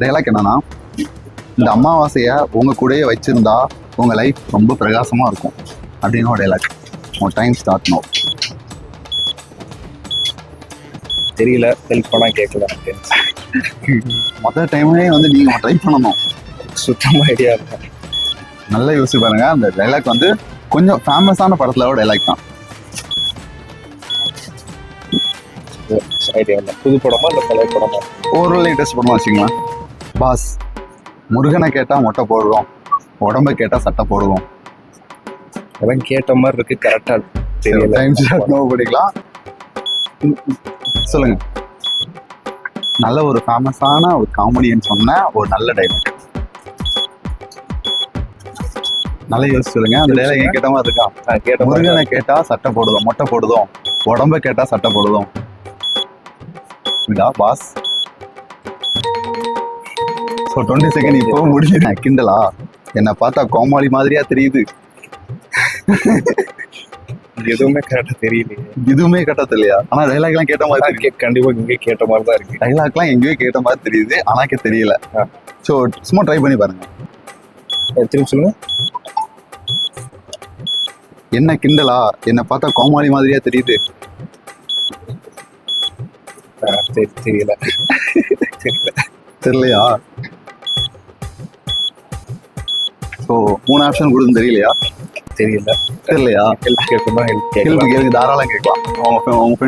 Dialogue என்னன்னா இந்த அமாவாசையை உங்க கூடயே வச்சிருந்தா உங்க லைஃப் ரொம்ப பிரகாசமா இருக்கும் அப்படின்னு ஒரு டைலாக் உங்க டைம் ஸ்டார்ட் நோ தெரியல ஹெல்ப் பண்ணா கேட்கல மொதல் டைமே வந்து நீங்க ட்ரை பண்ணணும். சுத்தமா ஐடியா இல்லை. நல்லா யோசிச்சு பாருங்க அந்த டைலாக் வந்து கொஞ்சம் ஃபேமஸான படத்துல ஒரு டைலாக் தான். ஐடியா இல்லை. புது படமா இல்லை பழைய படமா? ஒரு லேட்டஸ்ட் படமா வச்சுக்கலாம் பாஸ் முருகனை கேட்டா மொட்டை போடுவோம். உடம்ப கேட்டா சட்டை போடுவோம். அதான் கேட்ட மாதிரி இருக்கு கரெக்டா தெரியல. டைம் ஸ்டார்ட் நோ படிக்கலாம். சொல்லுங்க. நல்ல ஒரு ஃபேமஸான ஒரு காமெடின்னு சொன்ன ஒரு நல்ல டைலாக் நல்லா யோசிச்சு சொல்லுங்க. அந்த டைலாக் என் கேட்ட மாதிரி இருக்கா? கேட்ட முருகனை கேட்டா சட்டை போடுதோம் மொட்டை போடுதோம் உடம்ப கேட்டா சட்டை போடுதோம் பாஸ் ஸோ டுவெண்ட்டி செகண்ட் இப்போ முடியுது கிண்டலா? என்னை பார்த்தா கோமாளி மாதிரியா தெரியுது. எதுவுமே கரெக்டா தெரியலையே. இதுவுமே கட்டது இல்லையா ஆனா டைலாக்லாம் கேட்ட மாதிரி கண்டிப்பா இங்கே கேட்ட மாதிரி தான் இருக்கு. டைலாக்லாம் எங்கேயோ கேட்ட மாதிரி தெரியுது. ஆனாக்கே தெரியல. ஸோ சும்மா ட்ரை பண்ணி பாருங்க. திரும்பி சொல்லுங்க. என்ன கிண்டலா? என்னை பார்த்தா கோமாளி மாதிரியா தெரியுது. தெரியல. தெரியல. தெரியலையா? ஸோ மூணு ஆப்ஷன் கொடுத்து தெரியலையா? தெரியல. தெரியலையா? ஹெல்ப் கேட்கணும்? ஹெல்ப் கேள்வி கேட்கலாம். கேளுங்க தாராளம் கேட்கலாம். அவங்க உங்க